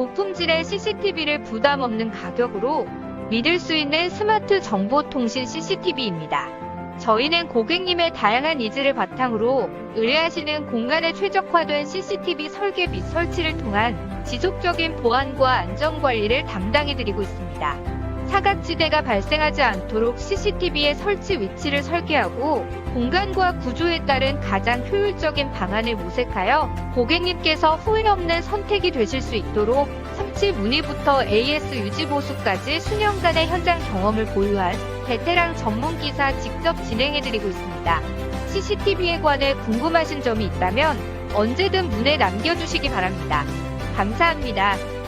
고품질의 CCTV를 부담 없는 가격으로 믿을 수 있는 스마트 정보통신 CCTV입니다. 저희는 고객님의 다양한 니즈를 바탕으로 의뢰하시는 공간에 최적화된 CCTV 설계 및 설치를 통한 지속적인 보안과 안전 관리를 담당해드리고 있습니다. 사각지대가 발생하지 않도록 CCTV의 설치 위치를 설계하고 공간과 구조에 따른 가장 효율적인 방안을 모색하여 고객님께서 후회 없는 선택이 되실 수 있도록 설치 문의부터 AS 유지 보수까지 수년간의 현장 경험을 보유한 베테랑 전문 기사 직접 진행해드리고 있습니다. CCTV에 관해 궁금하신 점이 있다면 언제든 문에 남겨주시기 바랍니다. 감사합니다.